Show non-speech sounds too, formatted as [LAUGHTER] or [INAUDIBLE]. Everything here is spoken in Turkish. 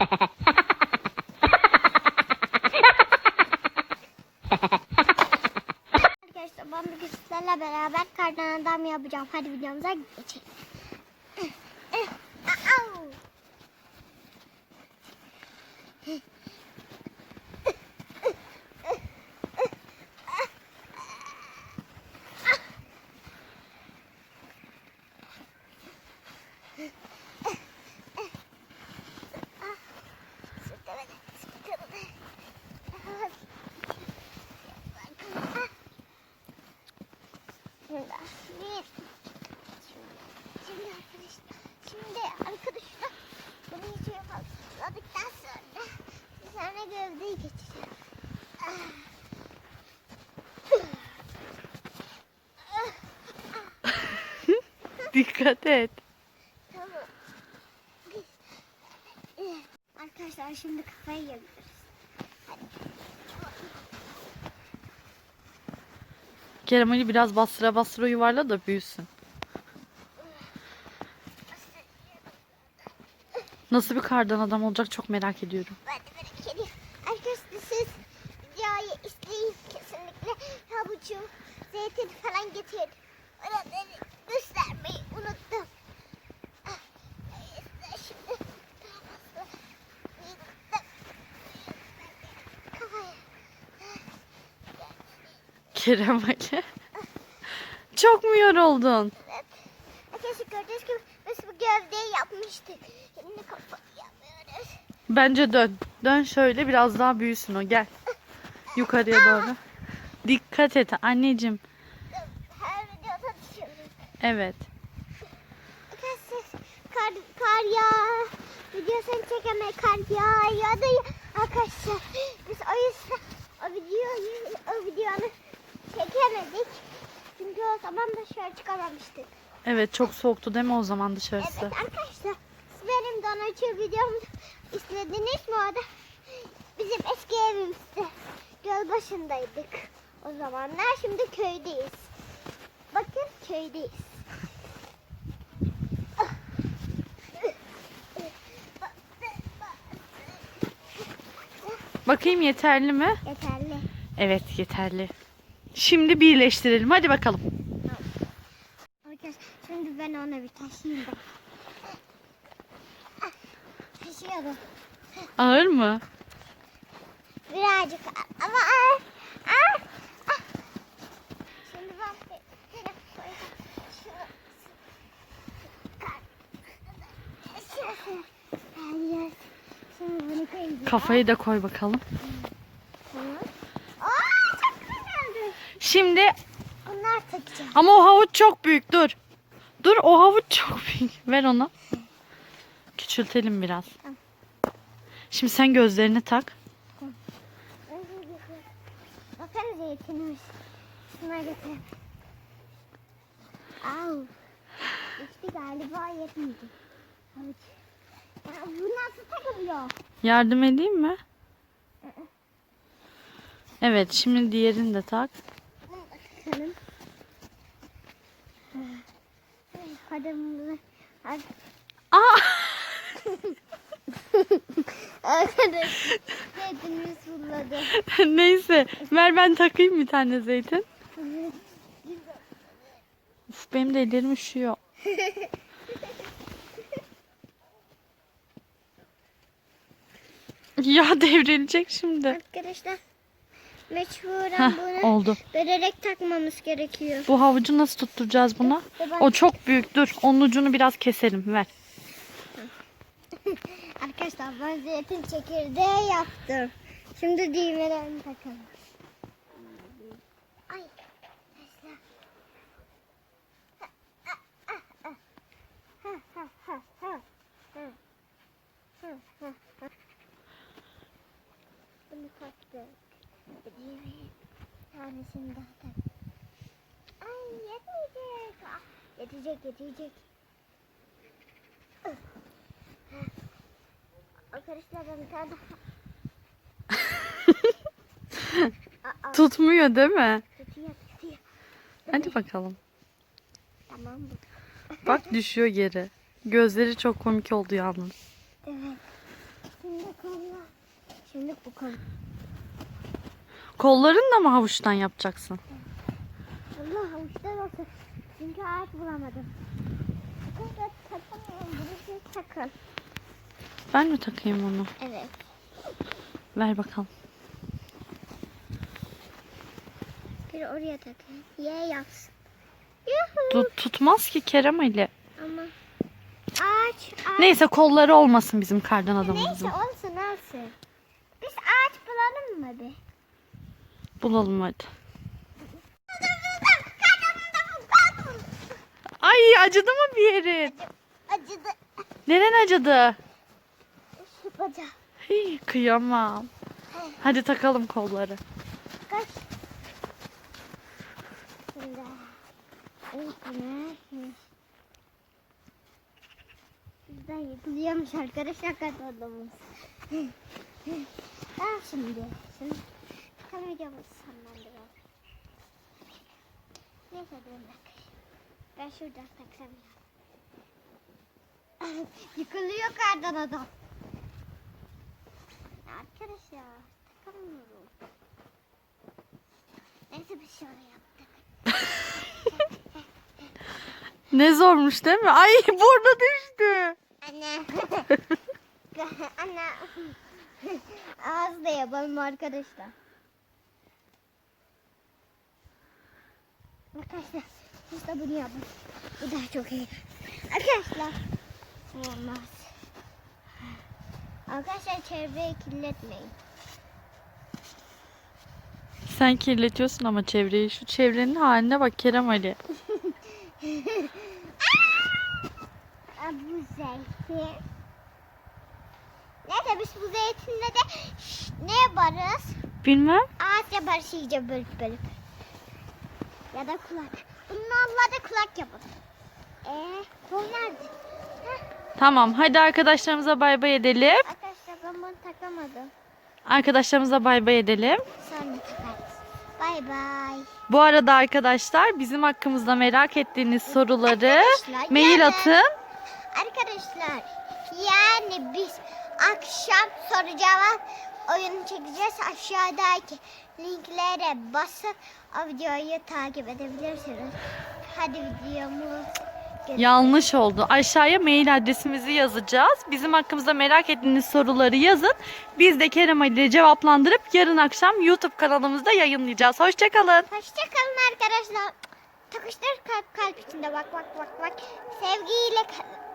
Arkadaşlar ben bugün sizlerle beraber kardan adam yapacağım. Hadi videomuza geçelim. Au! Şimdi, bir, şimdi arkadaşlar, şimdi arkadaşlar bunu iyice hazırladıktan sonra bir tane gövdeyi geçeceğim. [LAUGHS] Dikkat et. Tamam. Arkadaşlar şimdi kafayı yapıyoruz. Kerem Ali biraz bastıra bastıra yuvarla da büyüsün. Nasıl bir kardan adam olacak çok merak ediyorum. Ben de merak ediyorum. Arkadaşlar siz videoyu izleyin kesinlikle. Havucu, zeytin falan getirin. Oraları göstermeyi unuttum. Ah, Şimdi. Kerem Ali. Çok mu yoruldun? Evet. Arkadaşlar gördüğünüz gibi biz bu gövdeyi yapmıştık. Şimdi kafayı yapıyoruz. Bence dön. Dön şöyle biraz daha büyüsün o gel. Yukarıya doğru. Dikkat et anneciğim. Her videoda düşüyoruz. Evet. Arkadaşlar kar, kar ya. Videosunu çekemeye kar ya ya da ya. Arkadaşlar biz o yüzden o videoyu o videonu çekemedik. Çünkü o zaman dışarı çıkamamıştık. Evet çok soğuktu değil mi o zaman dışarısı? Evet arkadaşlar benim Donaçı videomu izlediniz mi orada? Bizim eski evimizde göl başındaydık. O zamanlar şimdi köydeyiz. Bakın köydeyiz. Bakayım yeterli mi? Yeterli. Evet yeterli. Şimdi birleştirelim. Hadi bakalım. Arkadaşlar şimdi ben ona bir taşıyayım da. Taşıyorum. Ağır mı? Birazcık ama ah, ah, ah. Şimdi ben bir şunu şunu Hayır. Şimdi bunu koyacağım. Kafayı da koy bakalım. Tamam. Aa çok güzeldi. Şimdi Bunlar takacağım. ama o havuç çok büyük dur. Dur o havuç çok büyük. Ver onu. Küçültelim biraz. Şimdi sen gözlerini tak. Bakın zeytinimiz. Şuna götürelim. Au. İşte galiba yetmedi. Evet. Bu nasıl takılıyor? Yardım edeyim mi? Evet şimdi diğerini de tak. Bunu da takalım. Kadınımızı. Aa! [LAUGHS] Arkadaş. Zeytinimiz fırladı. Neyse ver ben takayım bir tane zeytin. Uf, benim de ellerim üşüyor. [LAUGHS] [LAUGHS] Ya devrilecek şimdi. Arkadaşlar. Mecburen Heh, bunu oldu. börerek takmamız gerekiyor. Bu havucu nasıl tutturacağız buna? O çok büyük. Dur. Onun ucunu biraz keselim. Ver. [LAUGHS] Arkadaşlar ben zeytin çekirdeği yaptım. Şimdi düğmelerini takalım. Ay. Arkadaşlar. Bunu taktık. Bir düğmeyi tanesini daha tak. Ay yetmeyecek. Ah, yetecek yetecek. Arkadaşlar ben bir tane daha Tutmuyor değil mi? tutuyor tutuyor. Hadi bakalım. Tamam bu. Bak düşüyor geri. Gözleri çok komik oldu yalnız. Evet. Şimdi bu kol. Kolların da mı havuçtan yapacaksın? Allah avuçlar olsun. Çünkü ağaç bulamadım. Sakın takın. Ben mi takayım onu? Evet. Ver bakalım. Bir oraya takın. Y yapsın. Yuhu. Tut- tutmaz ki Kerem Ali. Ama ağaç, ağaç. Neyse kolları olmasın bizim kardan Neyse adamımızın. olsun olsun. Biz ağaç bulalım mı bir? Bulalım hadi. Ay acıdı mı bir yerin? Acıdı. Neren acıdı? Şu bacağı. Hii, kıyamam. Hadi takalım kolları. Kaç. Bizden yıkılıyormuş arkadaşlar kadınımız. Tamam şimdi. Şimdi kameramı sanlandıralım. Neyse dur bir dakika. Ben şuradan taksam ya. [LAUGHS] Yıkılıyor kardan adam. Arkadaşlar takamıyorum. Neyse bir şey yaptık. [LAUGHS] Ne zormuş değil mi? Ay [LAUGHS] burnu düştü. Anne. Anne. Ağız da yapalım arkadaşlar. Arkadaşlar biz de bunu yapalım. Bu da çok iyi. Arkadaşlar. Olmaz. Arkadaşlar çevreyi kirletmeyin. Sen kirletiyorsun ama çevreyi. Şu çevrenin haline bak Kerem Ali. Bu zeytin. Neyse biz bu zeytinle de ş- ne yaparız? Bilmem. Ağaç yaparız iyice bölüp bölüp. Ya da kulak. Bunlarla da kulak yaparız. Eee kol nerede? Heh, Tamam hadi arkadaşlarımıza bay bay edelim. arkadaşlar ben bunu takamadım. Arkadaşlarımıza bay bay edelim. Sonra takarız. Bay bay. Bu arada arkadaşlar bizim hakkımızda merak ettiğiniz soruları Arkadaşlar, mail yarın- atın. Arkadaşlar yani biz akşam soru cevap oyunu çekeceğiz. Aşağıdaki linklere basıp o videoyu takip edebilirsiniz. Hadi videomuz Yanlış oldu. Aşağıya mail adresimizi yazacağız. Bizim hakkımızda merak ettiğiniz soruları yazın. Biz de Kerem Ali ile cevaplandırıp yarın akşam YouTube kanalımızda yayınlayacağız. Hoşçakalın. Hoşçakalın arkadaşlar. Takıştır kalp kalp içinde bak bak bak bak. Sevgiyle kalın.